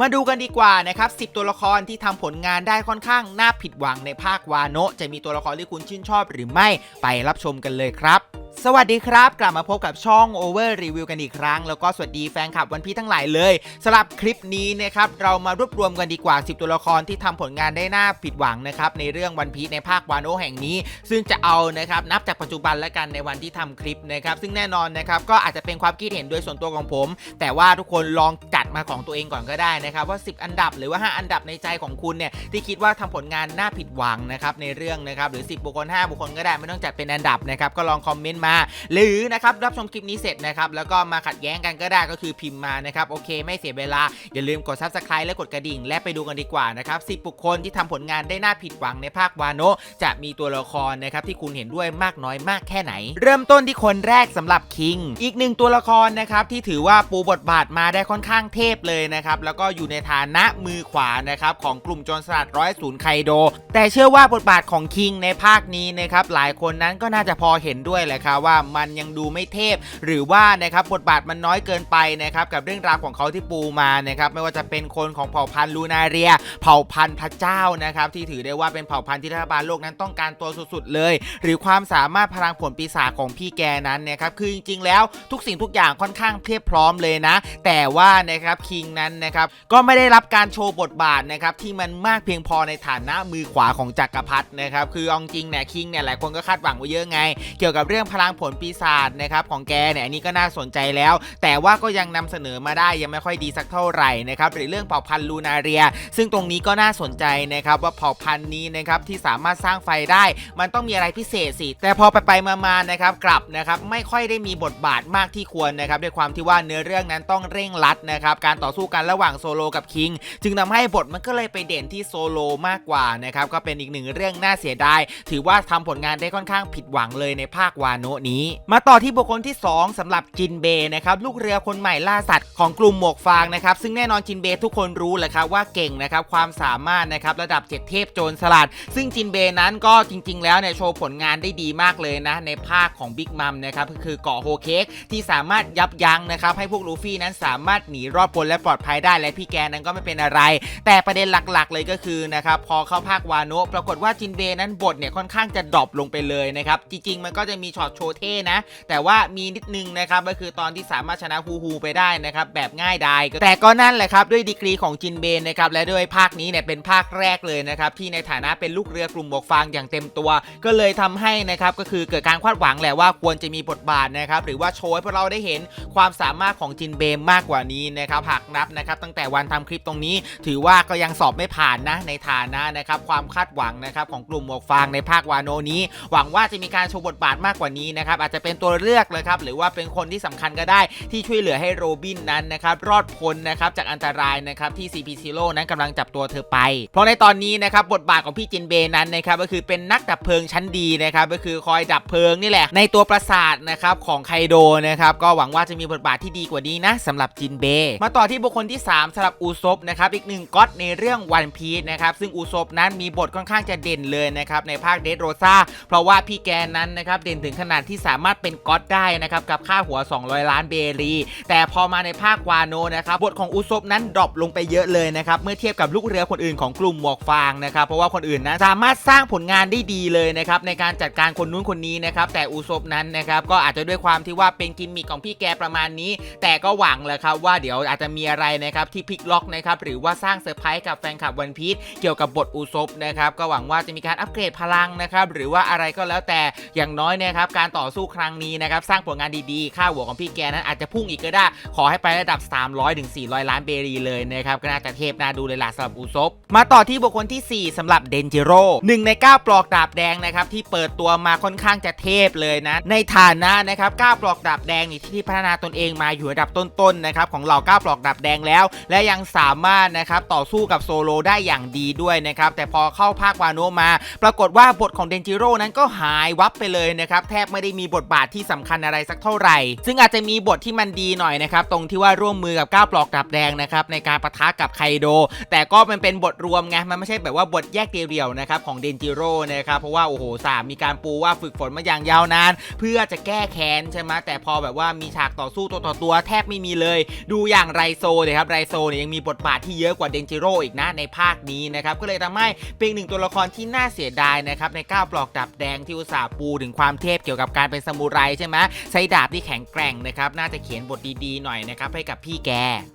มาดูกันดีกว่านะครับ 10 ตัวละครที่ทำผลงานได้ค่อนข้างน่าผิดหวังในภาควาโนะจะมีตัวละครที่คุณชื่นชอบหรือไม่ไปรับชมกันเลยครับ สวัสดีครับ กลับมาพบกับช่อง Over Review กันอีกครั้ง แล้วก็สวัสดีแฟนคลับวันพีทั้งหลายเลยสำหรับคลิปนี้นะครับเรามารวบรวมกันดีกว่า 10 ตัวละครที่ทำผลงานได้น่าผิดหวังนะครับในเรื่องวันพีในภาควานโนะแห่งนี้ ซึ่งจะเอานะครับนับจากปัจจุบันและกันในวันที่ทำคลิปนะครับซึ่งแน่นอนนะครับก็อาจจะเป็นความคิดเห็นโดยส่วนตัวของผม แต่ว่าทุกคนลองจัดมาของตัวเองก่อนก็ได้นะครับว่า 10 อันดับหรือว่า 5 อันดับในใจของคุณเนี่ยที่คิดว่าทำผลงานน่าผิดหวังนะครับในเรื่องนะครับหรือ 10บุคคล5บุคคลก็ได้ไม่ต้องจัดเป็นอันดับนะครับก็ลองคอมเมนต์มา หรือนะครับรับชมคลิปนี้เสร็จนะครับแล้วก็มาขัดแย้งกันก็ได้ก็คือพิมพ์มานะครับโอเค ไม่เสียเวลา อย่าลืมกด subscribe และกดกระดิ่ง และไปดูกันดีกว่านะครับ10บุคคลที่ทำผลงานได้น่าผิดหวังในภาควาโนะจะมีตัวละครนะครับที่คุณเห็นด้วยมากน้อยมากแค่ไหน เริ่มต้นที่คนแรกสำหรับคิง อีกหนึ่งตัวละครนะครับที่ถือว่าปูบทบาทมาได้ค่อนข้างเทพเลยนะครับแล้วก็อยู่ในฐานะมือขวานะครับของกลุ่มโจรสลัดร้อยศูนย์ไคโด แต่เชื่อว่าบทบาทของคิงในภาคนี้นะครับหลายคนนั้นก็น่าจะพอเห็นด้วยแหละครับว่ามันยังดูไม่เทพ หรือว่านะครับบทบาทมันน้อยเกินไปนะครับกับเรื่องราวของเขาที่ปูมานะครับไม่ว่าจะเป็นคนของเผ่าพันธุ์ลูนาเรีย เผ่าพันธุ์พระเจ้านะครับที่ถือได้ว่าเป็นเผ่าพันธุ์ที่รัฐบาลโลกนั้นต้องการตัวสุดๆเลย หรือความสามารถพลังผลปีศาจของพี่แกนั้นนะครับคือจริงๆ แล้วทุกสิ่งทุกอย่างค่อนข้างเพียบพร้อมเลยนะ แต่ว่านะครับคิงนั้นนะครับก็ไม่ได้รับการโชว์บทบาทนะครับที่มันมากเพียงพอในฐานะมือขวาของจักรพรรดินะครับคืออาจริงเนี่ยคิงเนี่ยหลายคนก็คาดหวังไว้เยอะไง เกี่ยวกับเรื่องพลังางผลปีศาจนะครับของแกเนี่ยอันนี้ก็น่าสนใจแล้ว แต่ว่าก็ยังนำเสนอมาได้ยังไม่ค่อยดีสักเท่าไหร่นะครับหรือเรื่องเผ่าพันธุ์ลูนาเรีย ซึ่งตรงนี้ก็น่าสนใจนะครับว่าเผ่าพันธุ์นี้นะครับที่สามารถสร้างไฟได้ มันต้องมีอะไรพิเศษสิ แต่พอไปไปมาๆนะครับกลับนะครับไม่ค่อยได้มีบทบาทมากที่ควรนะครับด้วยความที่ว่าเนื้อเรื่องนั้นต้องเร่งรัดนะครับการต่อสู้กันระหว่างโซโลกับคิงจึงทำให้บทมันก็เลยไปเด่นที่โซโลมากกว่านะครับก็เป็นอีกหนึ่งเรื่องน่าเสียดายถือว่าทำผลงานได้ค่อนข้างผิดหวังเลยในภาควาโนะนี้ มาต่อที่บุคคลที่ 2สำหรับจินเบนะครับลูกเรือคนใหม่ล่าสัตว์ของกลุ่มหมวกฟางนะครับซึ่งแน่นอนจินเบทุกคนรู้แหละครับว่าเก่งนะครับความสามารถนะครับระดับเจ็ดเทพโจรสลัด ซึ่งจินเบนั้นก็จริง ๆ แล้วเนี่ยโชว์ผลงานได้ดีมากเลยนะ ในภาคของบิ๊กมัมนะครับก็คือเกาะโฮเค้กที่สามารถยับยั้งนะครับให้พวกลูฟี่นั้นสามารถหนีรอดพ้นและปลอดภัยได้และพี่แกนั้นก็ไม่เป็นอะไร แต่ประเด็นหลักๆ เลยก็คือนะครับพอเข้าภาควาโนะปรากฏว่าจินเบนั้นบทเนี่ยค่อนข้างจะดรอปลงไปเลยนะครับจริงๆมันก็จะมีช็อตโชว์เท่นะ แต่ว่ามีนิดนึงนะครับก็คือตอนที่สามารถชนะฮูฮูไปได้นะครับแบบง่ายดายแต่ก็นั่นแหละครับด้วยดีกรีของจินเบนนะครับและด้วยภาคนี้เนี่ยเป็นภาคแรกเลยนะครับที่ในฐานะเป็นลูกเรือกลุ่มบวกฟางอย่างเต็มตัว ก็เลยทำให้นะครับก็คือเกิดการคาดหวังแหละว่าควรจะมีบทบาทนะครับหรือว่าโชว์ให้พวกเราได้เห็นความสามารถของจินเบมากกว่านี้นะครับหากนับนะครับตั้งแต่วันทำคลิปตรงนี้ ถือว่าก็ยังสอบไม่ผ่านนะในฐานะนะครับความคาดหวังนะครับของกลุ่มหมวกฟางในภาควาโนนี้ หวังว่าจะมีการโชว์บทบาทมากกว่านี้นะครับอาจจะเป็นตัวเลือกเลยครับหรือว่าเป็นคนที่สำคัญก็ได้ที่ช่วยเหลือให้โรบินนั้นนะครับรอดพ้นนะครับจากอันตรายนะครับที่ CP Zero นั้นกำลังจับตัวเธอไป เพราะในตอนนี้นะครับบทบาทของพี่จินเบนั้นนะครับก็คือเป็นนักดับเพลิงชั้นดีนะครับก็คือคอยดับเพลิงนี่แหละ ในตัวปราสาทนะครับของไคโดนะครับก็หวังว่าจะมีบทบาทที่ดีกว่านี้นะสำหรับจินเบมาต่อที่บุคคลที่ 3สำหรับอูซบนะครับอีกหนึ่งก๊อตในเรื่องวันพีชนะครับซึ่งอูซบนั้นมีบทค่อนข้างจะเด่นเลยนะครับในภาคเดดโรซาเพราะว่าพี่แกนั้นนะครับเด่นถึงขนาดที่สามารถเป็นก๊อตได้นะครับกับค่าหัว 200 ล้านเบรี แต่พอมาในภาควาโนนะครับบทของอูซบนั้นดรอปลงไปเยอะเลยนะครับเมื่อเทียบกับลูกเรือคนอื่นของกลุ่มหมวกฟางนะครับเพราะว่าคนอื่นนั้นสามารถสร้างผลงานได้ดีเลยนะครับในการจัดการคนนู้นคนนี้นะครับแต่อูซบนั้นนะครับก็อาจจะด้วยความที่ว่าเป็นกิมมิคของพี่แกประมาณนี้ แต่ก็หวังแหละครับว่าเดี๋ยวอาจจะมีอะไรนะครับที่พลิกล็อกนะครับหรือว่าสร้างเซอร์ไพรส์กับแฟนคลับวันพีชเกี่ยวกับบทอูซบนะครับก็หวังว่าจะมีการอัปเกรดพลังนะครับหรือว่าอะไรก็แล้วแต่อย่างน้อยนะครับการการต่อสู้ครั้งนี้นะครับสร้างผลงานดีๆ ค่าหัวของพี่แกนั้นอาจจะพุ่งอีกก็ได้ ขอให้ไประดับ 300ถึง400 ล้านเบรีเลยนะครับก็น่าจะเทพน่าดูเลยล่ะสำหรับอูซบมาต่อที่บุคคลที่ 4สำหรับเดนจิโร่หนึ่งใน 9 ปลอกดาบแดงนะครับที่เปิดตัวมาค่อนข้างจะเทพเลยนะ ในฐานะนะครับ9ปลอกดาบแดงนี่ที่พัฒนาตนเองมาอยู่ระดับต้นๆนะครับของเหล่า9ปลอกดาบแดงแล้ว และยังสามารถนะครับต่อสู้กับโซโลได้อย่างดีด้วยนะครับแต่พอเข้าภาควาโนะมา ปรากฏว่าบทของเดนจิโร่นั้นก็หายวับไปเลยนะครับแทบไม่ได้มีบทบาทที่สำคัญอะไรสักเท่าไหร่ ซึ่งอาจจะมีบทที่มันดีหน่อยนะครับตรงที่ว่าร่วมมือกับก้าวปลอกดับแดงนะครับในการปะทะกับไคโด แต่ก็มันเป็นบทรวมไงมันไม่ใช่แบบว่าบทแยกเดี่ยวๆนะครับของเดนจิโร่นะครับเพราะว่าโอ้โหสามมีการปูว่าฝึกฝนมาอย่างยาวนาน เพื่อจะแก้แค้นใช่ไหมแต่พอแบบว่ามีฉากต่อสู้ตัวต่อตัวแทบไม่มีเลย ดูอย่างไรโซเลยครับไรโซเนี่ยยังมีบทบาทที่เยอะกว่าเดนจิโร่อีกนะในภาคนี้นะครับก็เลยทำให้เป็นหนึ่งตัวละครที่น่าเสียดายนะครับในก้าวปลอกดับแดงที่อุตส่าห์ปูถึงความเทพเกี่ยวกับการเป็นซามูไรใช่ไหมใช้ดาบที่แข็งแกร่งนะครับ น่าจะเขียนบทดีๆหน่อยนะครับให้กับพี่แก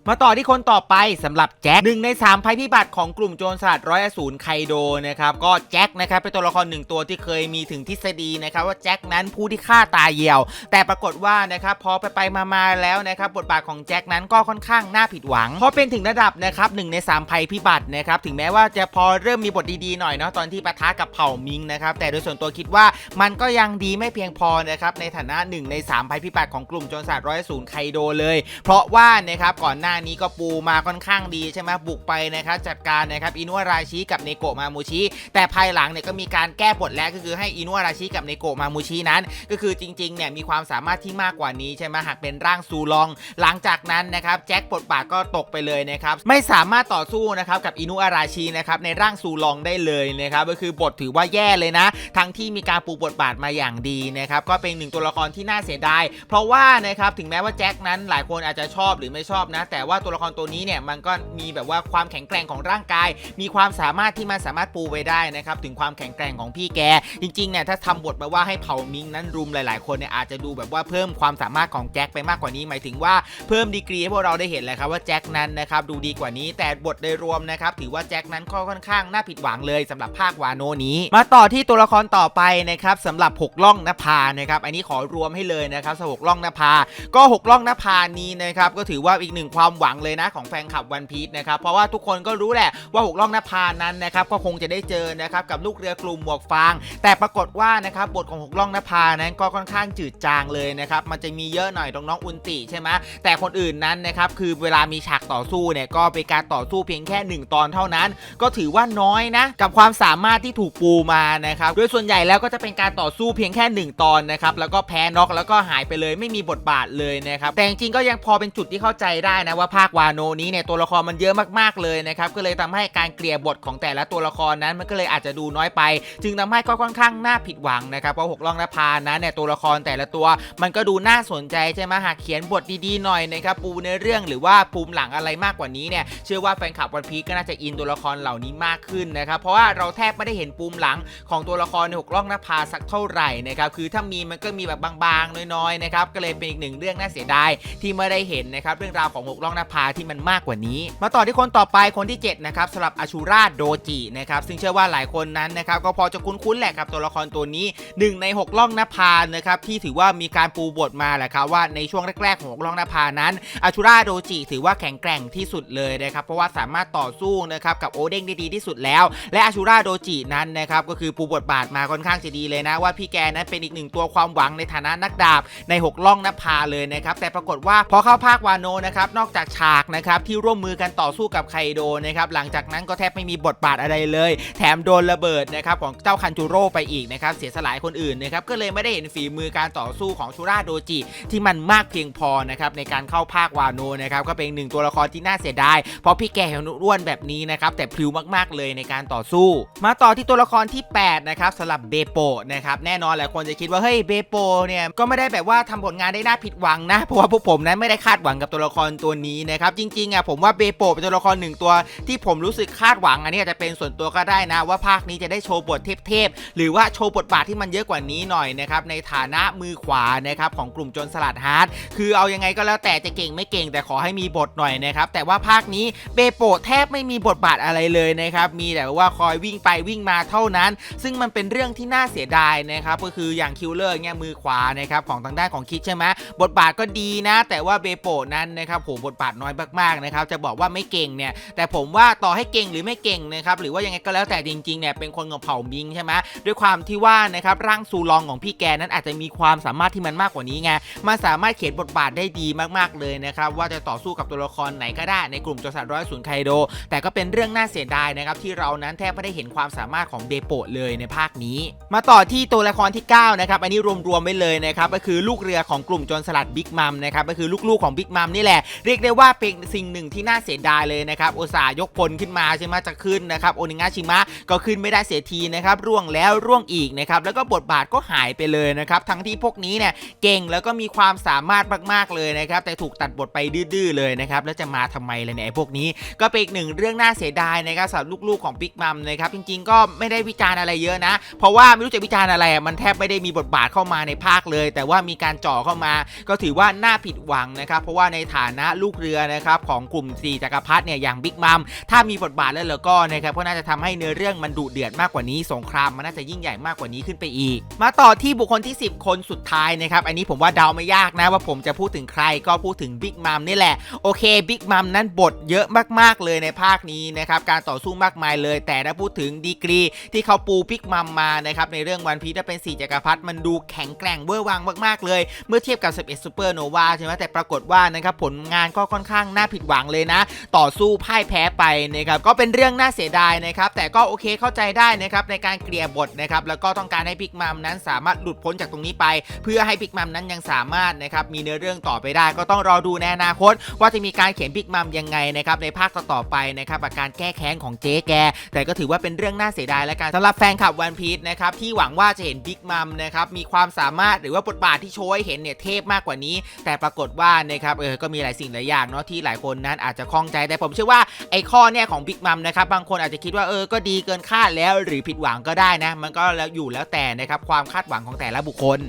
มาต่อที่คนต่อไปสำหรับแจ็คหนึ่งในสามภัยพิบัติของกลุ่มโจรสลัดร้อยอสูรไคโดนะครับก็แจ็คนะครับเป็นตัวละครหนึ่งตัวที่เคยมีถึงทฤษฎีนะครับว่าแจ็คนั้นผู้ที่ฆ่าตาเหี่ยว แต่ปรากฏว่านะครับพอไปไปๆมาแล้วนะครับบทบาทของแจ็คนั้นก็ค่อนข้างน่าผิดหวัง เพราะเป็นถึงระดับนะครับหนึ่งในสามภัยพิบัตินะครับถึงแม้ว่าจะพอเริ่มมีบทดีๆหน่อยเนาะตอนที่ปะทะกับเผ่ามิงนะครับแต่โดยส่วนตัวคิดว่ามันก็ยังดีไม่เพียงพอนะครับในฐานะหนึ่งในสามภัยพิบัติของกลุ่มโจรสลัดร้อยอสูรไคโดเลย เพราะว่านะครับก่อนหน้านี้ก็ปูมาค่อนข้างดีใช่ไหมบุกไปนะครับจัดการนะครับอินุวาราชิกับเนโกะมามูชิแต่ภายหลังเนี่ยก็มีการแก้บทแล้วก็คือให้อินุวาราชิกับเนโกะมามูชินั้น ก็คือจริงๆเนี่ยมีความสามารถที่มากกว่านี้ใช่ไหมหากเป็นร่างซูลอง หลังจากนั้นนะครับแจ็คบทบาทก็ตกไปเลยนะครับไม่สามารถต่อสู้นะครับกับอินุอาราชินะครับในร่างซูลองได้เลยนะครับก็คือบทถือว่าแย่เลยนะ ทั้งที่มีการปูบทบาทมาอย่างดีนะนะครับก็เป็นหนึ่งตัวละครที่น่าเสียดาย เพราะว่านะครับถึงแม้ว่าแจ็คนั้นหลายคนอาจจะชอบหรือไม่ชอบนะ แต่ว่าตัวละครตัวนี้เนี่ยมันก็มีแบบว่าความแข็งแกร่งของร่างกาย มีความสามารถที่มันสามารถปูไปได้นะครับถึงความแข็งแกร่งของพี่แก จริงๆเนี่ยถ้าทำบทมาว่าให้เผามิงนั้นรุมหลาย ๆ คนเนี่ยอาจจะดูแบบว่าเพิ่มความสามารถของแจ็คไปมากกว่านี้หมายถึงว่าเพิ่มดีกรีให้พวกเราได้เห็นเลยครับว่าแจ็คนั้นนะครับดูดีกว่านี้แต่บทโดยรวมนะครับถือว่าแจ็คนั้นก็ค่อนข้างน่าผิดหวังเลยสำหรับภาควาโนนี้ มาต่อที่ตัวละครต่อไปนะครับสำหรับหกล่องนภานะครับอันนี้ขอรวมให้เลยนะครับสหกล่องนภา ก็หกล่องนภานี้นะครับก็ถือว่าอีกหนึ่งความหวังเลยนะของแฟนคลับวันพีชนะครับเพราะว่าทุกคนก็รู้แหละว่าหกล่องนภานั้นนะครับก็คงจะได้เจอนะครับกับลูกเรือกลุ่มหมวกฟาง แต่ปรากฏว่านะครับบทของหกล่องนภานั้นก็ค่อนข้างจืดจางเลยนะครับมันจะมีเยอะหน่อยตรงน้องอุนติใช่ไหมแต่คนอื่นนั้นนะครับคือเวลามีฉากต่อสู้เนี่ยก็เป็นการต่อสู้เพียงแค่หนึ่งตอนเท่านั้น ก็ถือว่าน้อยนะกับความสามารถที่ถูกปูมานะครับโดยส่วนใหญ่แล้วก็จะเป็นการต่อสู้เพียงแค่ 1ตอนนะครับแล้วก็แพ้น็อกแล้วก็หายไปเลยไม่มีบทบาทเลยนะครับแต่จริงก็ยังพอเป็นจุดที่เข้าใจได้นะว่าภาควาโนนี้เนี่ยตัวละครมันเยอะมากๆเลยนะครับก็เลยทำให้การเกลี่ยบทของแต่ละตัวละครนั้นมันก็เลยอาจจะดูน้อยไป จึงทำให้ก็ค่อนข้างน่าผิดหวังนะครับเพราะหกล่องนภานั้นเนี่ยตัวละครแต่ละตัว มันก็ดูน่าสนใจใช่ไหมหากเขียนบทดีๆหน่อยนะครับปูในเรื่องหรือว่าปูมหลังอะไรมากกว่านี้เนี่ยเชื่อว่าแฟนคลับวันพีก็น่าจะอินตัวละครเหล่านี้มากขึ้นนะครับเพราะว่าเราแทบไม่ได้เห็นปูมหลังของตัวละครในหกล่องนภาสักเท่าไหร่นะครับคือถ้ามีมันก็มีแบบบางๆ น้อยๆนะครับก็เลยเป็นอีกหนึ่งเรื่องน่าเสียดายที่ไม่ได้เห็นนะครับเรื่องราวของหกล่องนภาที่มันมากกว่านี้ มาต่อที่คนต่อไปคนที่7นะครับสำหรับอาชูราโดจินะครับซึ่งเชื่อว่าหลายคนนั้นนะครับก็พอจะคุ้นๆแหละครับตัวละครตัวนี้หนึ่งในหกล่องนภานะครับที่ถือว่ามีการปูบทมาแหละครับว่าในช่วงแรกๆของหกล่องนภานั้นอาชูราโดจิถือว่าแข็งแกร่งที่สุดเลยนะครับเพราะว่าสามารถต่อสู้นะครับกับโอเด้งได้ดีที่สุดแล้ว และอาชูราโดจินั้นนะครับก็คือปูบทบาทมาค่อนข้างจะดีเลยนะว่าพี่แกนั้นเป็นอีกหนึ่งตัวความหวังในฐานะนักดาบในหกล่องนภาเลยนะครับ แต่ปรากฏว่าพอเข้าภาควาโนนะครับ นอกจากฉากนะครับที่ร่วมมือกันต่อสู้กับไคโดนะครับ หลังจากนั้นก็แทบไม่มีบทบาทอะไรเลย แถมโดนระเบิดนะครับของเจ้าคันจูโร่ไปอีกนะครับ เสียสลายคนอื่นนะครับ ก็เลยไม่ได้เห็นฝีมือการต่อสู้ของชูราโดจิ ที่มันมากเพียงพอนะครับในการเข้าภาควาโนนะครับก็เป็นหนึ่งตัวละครที่น่าเสียดายเพราะพี่แกเห็นอ้วนแบบนี้นะครับแต่พริ้วมากๆเลยในการต่อสู้ มาต่อที่ตัวละครที่8นะครับสำหรับเบโปนะครับแน่นอนหลายคนจะคิดว่าเฮ้ยเบโปเนี่ยก็ไม่ได้แบบว่าทำผลงานได้น่าผิดหวังนะ เพราะว่าพวกผมนั้นไม่ได้คาดหวังกับตัวละครตัวนี้นะครับจริงๆอะผมว่าเบโปเป็นตัวละครหนึ่งตัว ที่ผมรู้สึกคาดหวังอันนี้อาจจะเป็นส่วนตัวก็ได้นะ ว่าภาคนี้จะได้โชว์บทเทพๆหรือว่าโชว์บทบาทที่มันเยอะกว่านี้หน่อยนะครับในฐานะมือขวานะครับของกลุ่มโจรสลัดฮาร์ดคือเอายังไงก็แล้วแต่จะเก่งไม่เก่งแต่ขอให้มีบทหน่อยนะครับแต่ว่าภาคนี้เบโปแทบไม่มีบทบาทอะไรเลยนะครับมีแต่ว่าคอยวิ่งไปวิ่งมาเท่านั้น ซึ่งมันเป็นเรื่องที่น่าเสียดายนะครับก็คืออย่างคิลเลอร์เนี่ยมือขวานะครับของทางด้านของคิดใช่ไหมบทบาทก็ดีนะ แต่ว่าเบโปนั้นนะครับโหบทบาทน้อยมากๆนะครับจะบอกว่าไม่เก่งเนี่ยแต่ผมว่าต่อให้เก่งหรือไม่เก่งนะครับหรือว่ายังไงก็แล้วแต่จริงๆเนี่ยเป็นคนของเผ่ามิงใช่ไหมด้วยความที่ว่านะครับร่างซูลองของพี่แกนั้นอาจจะมีความสามารถที่มันมากกว่านี้ไงมันสามารถเขียนบทบาทได้ดีมากๆเลยนะครับว่าจะต่อสู้กับตัวละครไหนก็ได้ในกลุ่มโจรสลัดร้อยศูนย์ไคโด แต่ก็เป็นเรื่องน่าเสียดายนะครับที่เรานั้นแทบไม่ได้เห็นความสามารถของเบโปเลยในภาคนี้ มาต่อที่ตัวละครที่9นะนะครับอันนี้รวมๆไว้เลยนะครับก็คือลูกเรือของกลุ่มโจรสลัดบิ๊กมัมนะครับก็คือลูกๆของบิ๊กมัมนี่แหละเรียกได้ว่าเป็นสิ่งหนึ่งที่น่าเสียดายเลยนะครับโอซายกพลขึ้นมาใช่ไหมจะขึ้นนะครับโอนิงาชิมะก็ขึ้นไม่ได้เสียทีนะครับร่วงแล้วร่วงอีกนะครับแล้วก็บทบาทก็หายไปเลยนะครับทั้งที่พวกนี้เนี่ยเก่งแล้วก็มีความสามารถมากๆเลยนะครับแต่ถูกตัดบทไปดื้อๆเลยนะครับแล้วจะมาทำไมเลยเนี่ยพวกนี้ก็เป็นอีกหนึ่งเรื่องน่าเสียดายนะครับสำหรับลูกๆของบิ๊กมัมนะครับจริงๆ ก็ไม่ได้วิจารณ์อะไรเยอะนะ เพราะว่าไม่รู้จะวิจารณ์อะไรมันแทบไม่ได้มีบทบาทเข้ามาในภาคเลย แต่ว่ามีการจ่อเข้ามา ก็ถือว่าน่าผิดหวังนะครับเพราะว่าในฐานะลูกเรือนะครับของกลุ่มสี่จักรพรรดิเนี่ยอย่างบิ๊กมัมถ้ามีบทบาทแล้วเหรอก็นะครับก็น่าจะทำให้เนื้อเรื่องมันดุเดือดมากกว่านี้สงครามมันน่าจะยิ่งใหญ่มากกว่านี้ขึ้นไปอีก มาต่อที่บุคคลที่ 10 คนสุดท้ายนะครับอันนี้ผมว่าเดาไม่ยากนะว่าผมจะพูดถึงใครก็พูดถึงบิ๊กมัมนี่แหละโอเคบิ๊กมัมนั้นบทเยอะมากๆเลยในภาคนี้นะครับการต่อสู้มากมายเลย แต่ถ้าพูดถึงดีกรีที่เขาปูบิ๊กมัมมานะครับในเรื่องวันพีถ้าเป็น4จักรพรรดิมันดูแข็งแกร่งเวอร์วังมากๆเลย เมื่อเทียบกับ 11ซูเปอร์โนวาใช่ไหมแต่ปรากฏว่านะครับผลงานก็ค่อนข้างน่าผิดหวังเลยนะ ต่อสู้พ่ายแพ้ไปนะครับก็เป็นเรื่องน่าเสียดายนะครับแต่ก็โอเคเข้าใจได้นะครับในการเกลี่ยบทนะครับแล้วก็ต้องการให้บิ๊กมัมนั้นสามารถหลุดพ้นจากตรงนี้ไป เพื่อให้บิ๊กมัมนั้นยังสามารถนะครับมีเนื้อเรื่องต่อไปได้ ก็ต้องรอดูในอนาคต ว่าจะมีการเขียนบิ๊กมัมยังไงนะครับในภาคต่อๆไปนะครับกับการแก้แค้นของเจ๊แก แต่ก็ถือว่าเป็นเรื่องน่าเสียดายแล้วกันสำหรับแฟนคลับวันพีชนะครับที่หวังว่าจะเห็นบิ๊กมัมนะครับมีความสามารถหรือว่าบทบาทที่โชว์ให้เห็นเนี่ยเทพมากกว่านี้ แต่ปรากฏว่านะครับเออก็มีหลายสิ่งหลายอย่างเนาะที่หลายคนนั้นอาจจะคล่องใจแต่ผมเชื่อว่าไอ้ข้อเนี่ยของบิ๊กมัมนะครับบางคนอาจจะคิดว่าเออก็ดีเกินคาดแล้วหรือผิดหวังก็ได้นะ มันก็แล้วอยู่แล้วแต่นะครับความคาดหวังของแต่ละบุคคล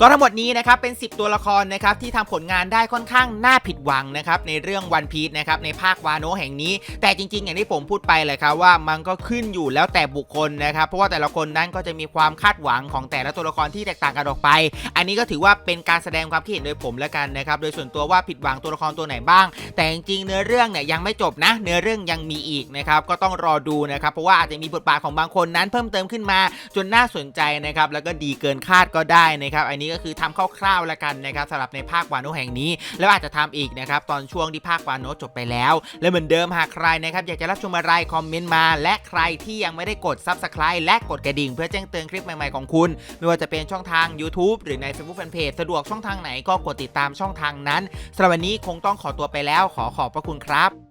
ก็ทั้งหมดนี้นะครับเป็น 10 ตัวละครนะครับที่ทำผลงานได้ค่อนข้างน่าผิดหวังนะครับในเรื่องวันพี e นะครับในภาควาโนแห่งนี้ แต่จริงๆ อย่างที่ผมพูดไปเลยครับว่ามันก็ขึ้นอยู่แล้วแต่บุคคลนะครับ เพราะว่าแต่ละคนนั้นก็จะมีความคาดหวังของแต่ละตัวละครที่แตกต่างกันออกไป อันนี้ก็ถือว่าเป็นการแสดงความคิดเห็นโดยผมแล้วกันนะครับโดยส่วนตัวว่าผิดหวังตัวละครตัวไหนบ้าง แต่จริงๆเนื้อเรื่องเนี่ยยังไม่จบนะ เนื้อเรื่องยังมีอีกนะครับก็ต้องรอดูนะครับเพราะว่าอาจจะมีบทบาทของบางคนนั้นเพิ่มเติมขึ้นมา จนน่าสนใจนะครับแล้วก็ดีเกินคาดก็ได้นะครับอันนี้ก็คือทำคร่าวๆแล้วกันนะครับสำหรับในภาควาโนแห่งนี้ แล้วอาจจะทำอีกนะครับตอนช่วงที่ภาควาโนจบไปแล้ว และเหมือนเดิมหากใครนะครับอยากจะรับชมอะไรคอมเมนต์มา และใครที่ยังไม่ได้กด Subscribe และกดกระดิ่ง เพื่อแจ้งเตือนคลิปใหม่ๆของคุณ ไม่ว่าจะเป็นช่องทาง YouTube หรือใน Facebook Fanpage สะดวกช่องทางไหนก็กดติดตามช่องทางนั้นสำหรับวันนี้คงต้องขอตัวไปแล้ว ขอขอบพระคุณครับ